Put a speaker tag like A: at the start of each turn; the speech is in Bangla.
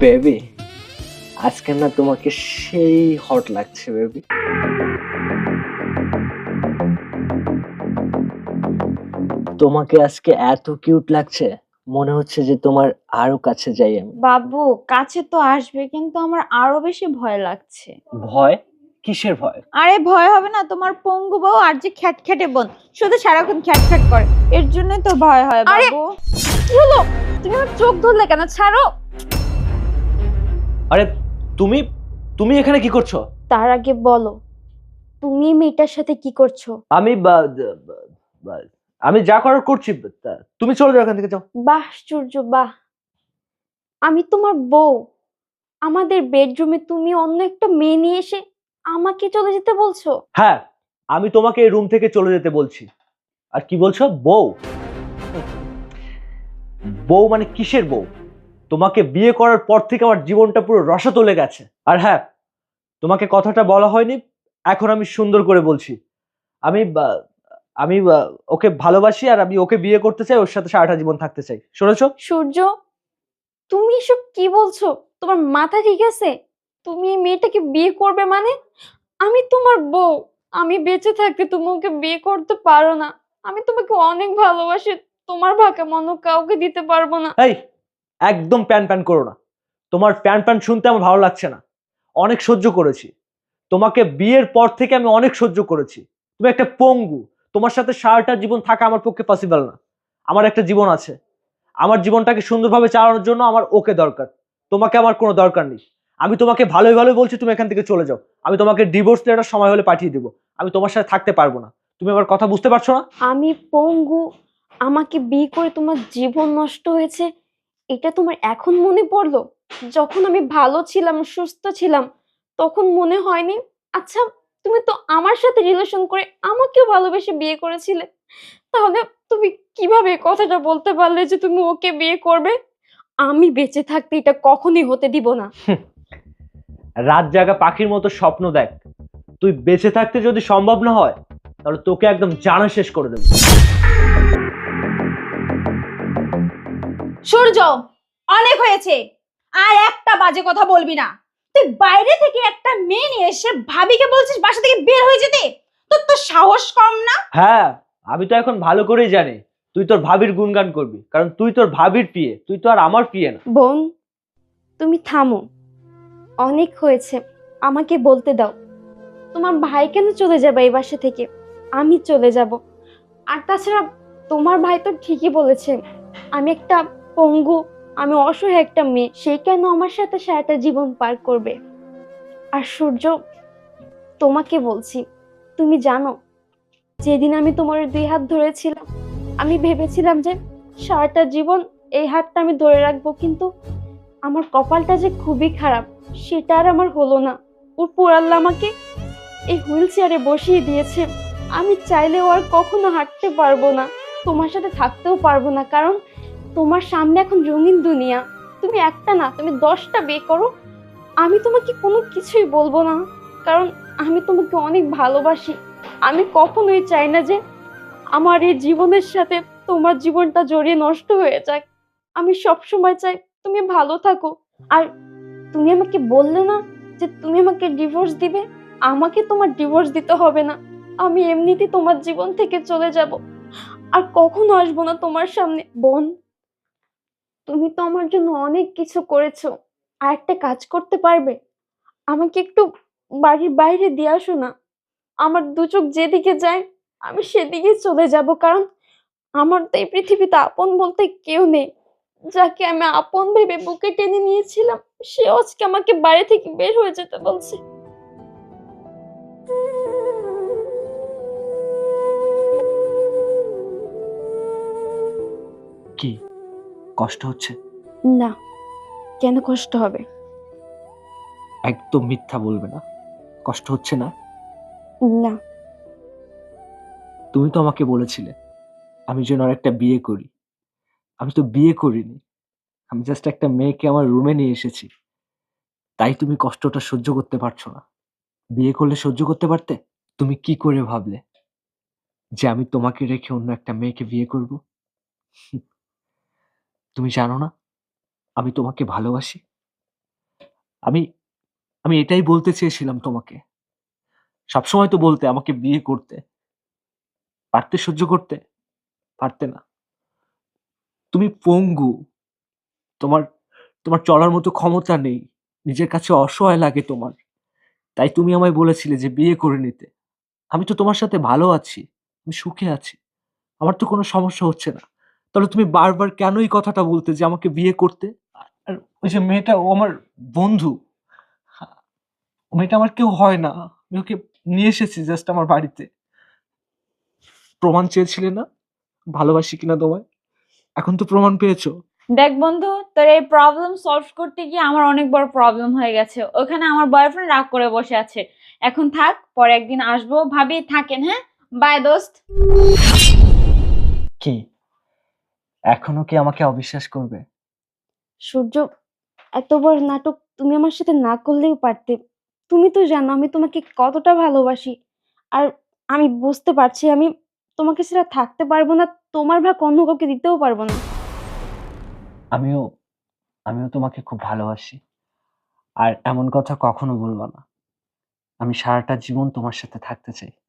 A: বেবি আজকে না তোমাকে সেই হট লাগছে বেবি। তোমাকে আজকে এত কিউট লাগছে মনে হচ্ছে যে তোমার আরও কাছে যাই আমি।
B: বাবু কাছে তো আসবে কিন্তু আমার আরও বেশি ভয় লাগছে।
A: ভয়? কিসের ভয়?
B: আরে ভয় হবে না তোমার পঙ্গু বউ আর যে খ্যাটখ্যাটে বোন শুধু সারাক্ষণ খ্যাটখ্যাট করে। এর জন্যই তো ভয় হয় বাবু।
C: কি হলো তুমি আমার চোখ ধরলে কেন? ছাড়ো!
A: আরে তুমি তুমি এখানে কি করছ?
C: তার আগে বলো তুমি মেয়েটার সাথে কি করছ?
A: আমি বা- বা- বা- আমি যা করার করছি তা- তুমি চলে যাও এখান থেকে যাও।
C: বাহ সূর্য বাহ। আমি তোমার বউ। আমাদের বেডরুমে তুমি অন্য একটা মেয়ে নিয়ে এসে আমাকে চলে যেতে বলছো?
A: হ্যাঁ আমি তোমাকে এই রুম থেকে চলে যেতে বলছি। আর কি বলছো? বউ। বউ মানে কিসের বউ? তোমাকে বিয়ে করার পর থেকে আমার জীবনটা পুরো রসাতলে গেছে। আর হ্যাঁ তোমাকে কথাটা বলা হয়নি এখন আমি সুন্দর করে বলছি। আমি আমি ওকে ভালোবাসি আর আমি ওকে বিয়ে করতে চাই ওর সাথে সারাটা জীবন থাকতে চাই। শুনেছো?
C: সূর্য তুমি এসব কি বলছো? তোমার মাথা ঠিক আছে? তুমি এই মেয়েটাকে বিয়ে করবে মানে? আমি তোমার বউ। আমি বেঁচে থাকতে তুমি ওকে বিয়ে করতে পারো না। আমি তোমাকে অনেক ভালোবাসি। তোমার ভাগে মনো কাউকে দিতে পারব না।
A: এই একদম প্যান প্যান করো না। তোমার প্যান প্যান শুনতে আমার ভালো লাগছে না। অনেক সহ্য করেছি। তোমাকে বিয়ের পর থেকে আমি অনেক সহ্য করেছি। তুমি একটা পঙ্গু। তোমার সাথে সারাটা জীবন থাকা আমার পক্ষে পসিবল না। আমার একটা জীবন আছে। আমার জীবনটাকে সুন্দরভাবে চালানোর জন্য আমার ওকে দরকার। তোমাকে আমার কোনো দরকার নেই। আমি তোমাকে ভালোই ভালোই বলছি, তুমি এখান থেকে চলে যাও। আমি তোমাকে ডিভোর্স লেটার সময় হলে পাঠিয়ে দেবো। আমি তোমার সাথে থাকতে পারব না। তুমি আমার কথা বুঝতে পারছ না?
C: আমি পঙ্গু। আমাকে বিয়ে করে তোমার জীবন নষ্ট হয়েছে। এটা তোমার এখন মনে পড়ল? যখন আমি ভালো ছিলাম, সুস্থ ছিলাম, তখন মনে হয়নি? আচ্ছা তুমি তো আমার সাথে রিলেশন করে আমাকেও ভালোবেসে বিয়ে করেছিলে। তাহলে তুমি কীভাবে কথাটা বলতে পারলে যে তুমি ওকে বিয়ে করবে? আমি বেঁচে থাকতে এটা কখনই হতে দিব না।
A: রাত জাগা পাখির মতো স্বপ্ন দেখ। তুই বেঁচে থাকতে যদি সম্ভব না হয়, তাহলে তোকে একদম জানা শেষ করে দেবো।
B: সূর্য অনেক হয়েছে। আর একটা বাজে কথা বলবি না। তুই বাইরে থেকে একটা মেয়ে নিয়ে এসে ভাবিকে বলছিস বাসা থেকে বের হয়ে যেতে? তোর তো সাহস কম না?
A: হ্যাঁ আমি তো এখন ভালো করেই জানি। তুই তোর ভাবির গুণগান করবি কারণ তুই তোর ভাবির পিয়ে তুই তো আর আমার পিয়ে না।
C: বোন তুমি থামো। অনেক হয়েছে আমাকে বলতে দাও। তোমার ভাই কেন চলে যাবে এই বাসা থেকে? আমি চলে যাব। আর তাছাড়া তোমার ভাই তো ঠিকই বলেছে। আমি একটা পঙ্গু, আমি অসহায় একটা মেয়ে, সে কেন আমার সাথে সারাটা জীবন পার করবে? আর সূর্য, তোমাকে বলছি, তুমি জানো, যেদিন আমি তোমার দুই হাত ধরেছিলাম, আমি ভেবেছিলাম যে সারাটা জীবন এই হাতটা আমি ধরে রাখব, কিন্তু আমার কপালটা যে খুবই খারাপ, সেটা আর আমার হলো না। উপর আল্লাহ আমাকে এই হুইল চেয়ারে বসিয়ে দিয়েছে। আমি চাইলেও আর কখনো হাঁটতে পারব না, তোমার সাথে থাকতেও পারব না, কারণ তোমার সামনে এখন রঙিন দুনিয়া। তুমি একটা না, তুমি দশটা বিয়ে করো। আমি তোমাকে কোনো কিছুই বলব না, কারণ আমি তোমাকে অনেক ভালোবাসি। আমি কখনোই চাই না যে আমার এই জীবনের সাথে তোমার জীবনটা জড়িয়ে নষ্ট হয়ে যাক। আমি সব সময় চাই তুমি ভালো থাকো। আর তুমি আমাকে বললে না যে তুমি আমাকে ডিভোর্স দিবে? আমাকে তোমার ডিভোর্স দিতে হবে না। আমি এমনিতেই তোমার জীবন থেকে চলে যাব। আর কখনো আসব না তোমার সামনে। বোন তুমি তো আমার জন্য অনেক কিছু করেছ। আর একটা কাজ করতে পারবে? আমাকে একটু বাড়ির বাইরে দিয়ে আসো না। আমার দু চোখ যেদিকে যায়, আমি সেদিকে চলে যাব, কারণ আমার তো এই পৃথিবীতে আপন বলতে কেউ নেই। যাকে আমি আপন ভেবে বুকে টেনে নিয়েছিলাম সে আজকে আমাকে বাড়ি থেকে বের হয়ে যেতে বলছে।
A: কি? কষ্ট হচ্ছে?
C: না। কেন কষ্ট হবে?
A: একদম মিথ্যা বলবে না। কষ্ট হচ্ছে না?
C: না।
A: তুমি তো আমাকে বলেছিলে আমি যেন আর একটা বিয়ে করি। আমি তো বিয়ে করিনি। আমি জাস্ট একটা মেয়েকে আমার রুমে নিয়ে এসেছি। তাই তুমি কষ্টটা সহ্য করতে পারছ না। বিয়ে করলে সহ্য করতে পারতে? তুমি কি করে ভাবলে যে আমি তোমাকে রেখে অন্য একটা মেয়েকে বিয়ে করব? তুমি জানো না? আমি তোমাকে ভালোবাসি। আমি আমি এটাই বলতে চেয়েছিলাম তোমাকে। সবসময় তো বলতে, আমাকে বিয়ে করতে। পারতে সহ্য করতে? পারতে না। তুমি পঙ্গু। তোমার তোমার চলার মতো ক্ষমতা নেই। নিজের কাছে অসহায় লাগে তোমার। তাই তুমি আমায় বলেছিলে যে বিয়ে করে নিতে। আমি তো তোমার সাথে ভালো আছি। আমি সুখে আছি। আমার তো কোনো সমস্যা হচ্ছে না। তাহলে তুমি বারবার কেন এই কথাটা বলতে যে আমাকে বিয়ে করতে? আর ওই যে মেয়েটা ও আমার বন্ধু। মেয়েটা আমার কেউ হয় না। আমি ওকে নিয়ে এসেছি জাস্ট আমার বাড়িতে। প্রমাণ চেয়েছিলে না? ভালোবাসি কিনা তোমায়? এখন তো প্রমাণ পেয়েছ।
D: দেখ বন্ধু তোর এই প্রবলেম সলভ করতে গিয়ে আমার অনেক বড় প্রবলেম হয়ে গেছে। ওখানে আমার বয়ফ্রেন্ড রাগ করে বসে আছে। এখন থাক পরে একদিন আসব। ভাবি থাকেন হ্যাঁ? বাই দোস্ত।
A: কি? এখনও কি আমাকে অবিশ্বাস করবে?
C: সূর্য এত বড় নাটক তুমি আমার সাথে না করলেও পারতে। তুমি তো জানো আমি তোমাকে কতটা ভালোবাসি। আর আমি বুঝতে পারছি আমি তোমাকে সেটা থাকতে পারব না তোমার ভাগ অন্য কাউকে দিতেও পারব না।
A: আমিও আমিও তোমাকে খুব ভালোবাসি। আর এমন কথা কখনো বলব না। আমি সারাটা জীবন তোমার সাথে থাকতে চাই।